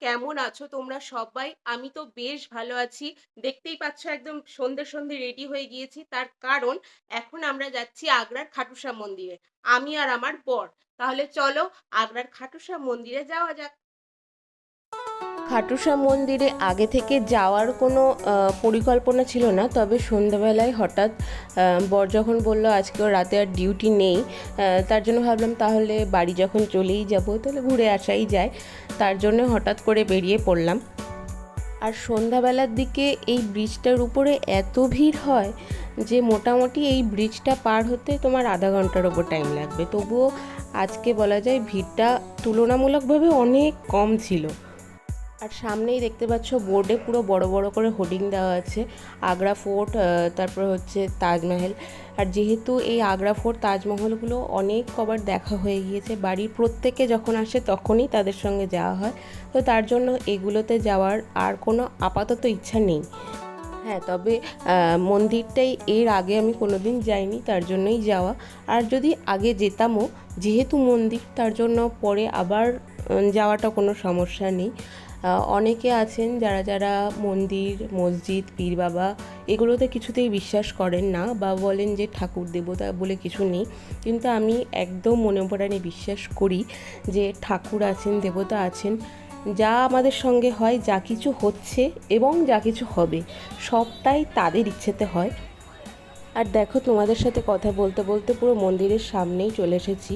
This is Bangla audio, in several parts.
কেমন আছো তোমরা সবাই? আমি তো বেশ ভালো আছি। দেখতেই পাচ্ছ একদম সন্ধে, সন্ধে রেডি হয়ে গিয়েছি। তার কারণ এখন আমরা যাচ্ছি আগ্রার খাটুসা মন্দিরে। আমি আর আমার বর। তাহলে চলো আগ্রার খাটুসা মন্দিরে যাওয়া যাক। খাটুশা মন্দিরে আগে থেকে যাওয়ার কোনো পরিকল্পনা ছিল না, তবে সন্ধ্যাবেলায় হঠাৎ বর যখন বলল, আজকে রাতে আর ডিউটি নেই তার জন্য ভাবলাম তাহলে বাড়ি যখন চলেই যাব, তাহলে ঘুরে আসাই যায়। তার জন্য হঠাৎ করে বেরিয়ে পড়লাম। আর সন্ধ্যাবেলার দিকে এই ব্রিজটার উপরে এত ভিড় হয় যে মোটামুটি এই ব্রিজটা পার হতে তোমার আধা ঘণ্টার ওপর টাইম লাগবে। তবুও আজকে বলা যায় ভিড়টা তুলনামূলকভাবে অনেক কম ছিল। আর সামনেই দেখতে পাচ্ছ বোর্ডে পুরো বড় বড় করে হোর্ডিং দেওয়া আছে। আগ্রা ফোর্ট তারপর হচ্ছে তাজমহল। আর যেহেতু এই আগ্রা ফোর্ট, তাজমহলগুলো অনেক কবার দেখা হয়ে গিয়েছে, বাড়ির প্রত্যেকে যখন আসে তখনই তাদের সঙ্গে যাওয়া হয়। তো তার জন্য এগুলোতে যাওয়ার আর কোনো আপাতত ইচ্ছা নেই। হ্যাঁ তবে মন্দিরটাই এর আগে আমি কোনোদিন যাইনি, তার জন্যই যাওয়া। আর যদি আগে যেতামও, যেহেতু মন্দির, তার জন্য পরে আবার যাওয়াটা কোনো সমস্যা নেই। অনেকে আছেন যারা যারা মন্দির, মসজিদ, পীর বাবা এগুলোতে কিছুতেই বিশ্বাস করেন না বা বলেন যে ঠাকুর, দেবতা বলে কিছু নেই। কিন্তু আমি একদম মনে প্রাণে বিশ্বাস করি যে ঠাকুর আছেন, দেবতা আছেন। যা আমাদের সঙ্গে হয়, যা কিছু হচ্ছে এবং যা কিছু হবে, সবটাই তাদের ইচ্ছেতে হয়। আর দেখো তোমাদের সাথে কথা বলতে বলতে পুরো মন্দিরের সামনেই চলে এসেছি।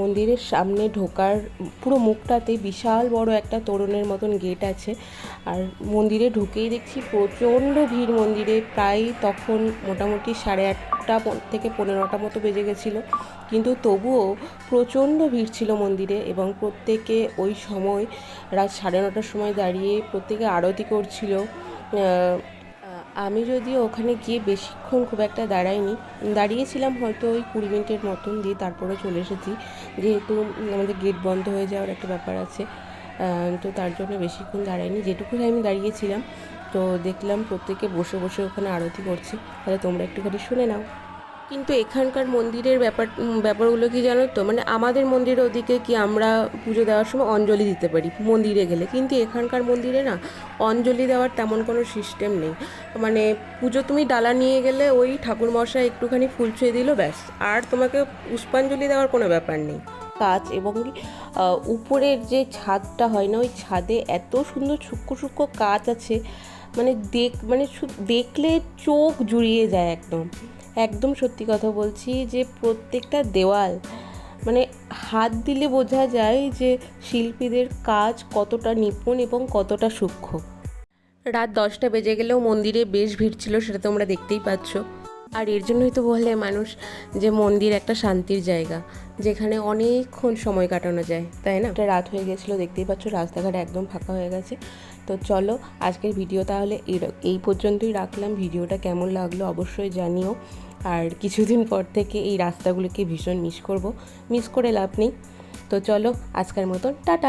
মন্দিরের সামনে ঢোকার পুরো মুখটাতে বিশাল বড় একটা তোরণের মতন গেট আছে। আর মন্দিরে ঢুকেই দেখছি প্রচণ্ড ভিড় মন্দিরে। প্রায় তখন মোটামুটি সাড়ে আটটা থেকে পনেরোটা মতো বেজে গেছিল। কিন্তু তবুও প্রচণ্ড ভিড় ছিল মন্দিরে এবং প্রত্যেকে ওই সময় রাত সাড়ে নটার সময় দাঁড়িয়ে প্রত্যেকে আরতি করছিল। আমি যদিও ওখানে গিয়ে বেশিক্ষণ খুব একটা দাঁড়াইনি, দাঁড়িয়েছিলাম হয়তো ওই কুড়ি মিনিটের মতন দিয়ে তারপরে চলে এসেছি। যেহেতু আমাদের গেট বন্ধ হয়ে যাওয়ার একটা ব্যাপার আছে তো তার জন্য বেশিক্ষণ দাঁড়াইনি। যেটুকু আমি দাঁড়িয়েছিলাম, তো দেখলাম প্রত্যেকে বসে বসে ওখানে আরতি করছে। তাহলে তোমরা একটুখানি শুনে নাও। কিন্তু এখানকার মন্দিরের ব্যাপার ব্যাপারগুলো কি জানো তো? মানে আমাদের মন্দিরের ওদিকে কি আমরা পুজো দেওয়ার সময় অঞ্জলি দিতে পারি, মন্দিরে গেলে। কিন্তু এখানকার মন্দিরে না, অঞ্জলি দেওয়ার তেমন কোনো সিস্টেম নেই। মানে পুজো তুমি ডালা নিয়ে গেলে ওই ঠাকুরমশাই একটুখানি ফুল ছুঁয়ে দিল, ব্যাস। আর তোমাকে পুষ্পাঞ্জলি দেওয়ার কোনো ব্যাপার নেই। কাজ এবং উপরের যে ছাদটা হয় না, ওই ছাদে এত সুন্দর সূক্ষ্ম সূক্ষ্ম কাজ আছে। মানে দেখ মানে দেখলে চোখ জুড়িয়ে যায় একদম। একদম সত্যি কথা বলছি যে প্রত্যেকটা দেওয়াল মানে হাত দিলে বোঝা যায় যে শিল্পীদের কাজ কতটা নিপুণ এবং কতটা সূক্ষ্ম। রাত দশটা বেজে গেলেও মন্দিরে বেশ ভিড় ছিল, সেটা তোমরা দেখতেই পাচ্ছ। আর এর জন্যই তো বলে মানুষ যে মন্দির একটা শান্তির জায়গা, যেখানে অনেকক্ষণ সময় কাটানো যায়, তাই না? এটা রাত হয়ে গেছিল, দেখতেই পাচ্ছ রাস্তাঘাট একদম ফাঁকা হয়ে গেছে। তো চলো, আজকের ভিডিও তাহলে এই- পর্যন্তই রাখলাম। ভিডিওটা কেমন লাগল অবশ্যই জানিও। আর কিছুদিন পর থেকে এই রাস্তাগুলোকে ভীষণ মিস করব। মিস করে লাভ নেই। তো চলো, আজকের মতন, টাটা!